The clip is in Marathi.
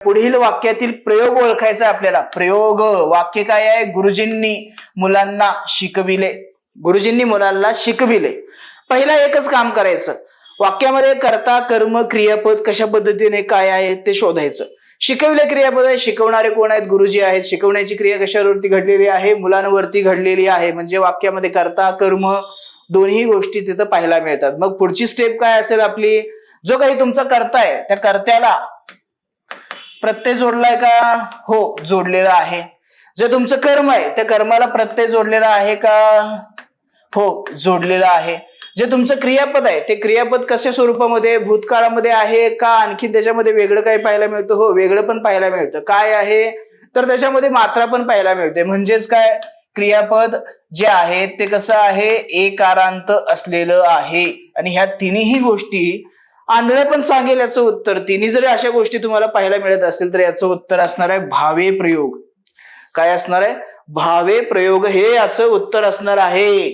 पुढील वाक्यातील प्रयोग ओळखायचा आपल्याला. प्रयोग वाक्य काय आहे? गुरुजींनी मुलांना शिकविले. गुरुजींनी मुलांना शिकविले. पहिला एकच काम करायचं. वाक्यामध्ये कर्ता कर्म क्रियापद कशा पद्धतीने काय आहे ते शोधायचं. शिकविले क्रियापद आहे शिकवणारे कोण आहेत? गुरुजी आहेत. शिकवण्याची क्रिया कशावरती घडलेली आहे? मुलांवरती घडलेली आहे. म्हणजे वाक्यामध्ये कर्ता कर्म दोन्ही गोष्टी तिथं पाहायला मिळतात. मग पुढची स्टेप काय असेल आपली? जो काही तुमचा कर्ता आहे त्या कर्त्याला प्रत्यय जोडलाय का? हो जोडलेला आहे. जे तुमचं कर्म आहे त्या कर्माला प्रत्यय जोडलेला आहे का? हो जोडलेला आहे. जे तुमचं क्रियापद आहे ते क्रियापद कशा स्वरूपामध्ये भूतकाळामध्ये आहे का? आणखी त्याच्यामध्ये वेगळं काही पाहायला मिळतं? हो वेगळं पण पाहायला मिळतं. काय आहे? तर त्याच्यामध्ये मात्रा पण पाहायला मिळते. म्हणजेच काय? क्रियापद जे आहे ते कसं आहे? एकारांत असलेलं आहे. आणि ह्या तिन्ही गोष्टी आंधळे पण सांगेल याचं उत्तर. तिन्ही जरी अशा गोष्टी तुम्हाला पाहायला मिळत असतील तर याचं उत्तर असणार आहे भावे प्रयोग. काय असणार आहे? भावे प्रयोग हे याचं उत्तर असणार आहे.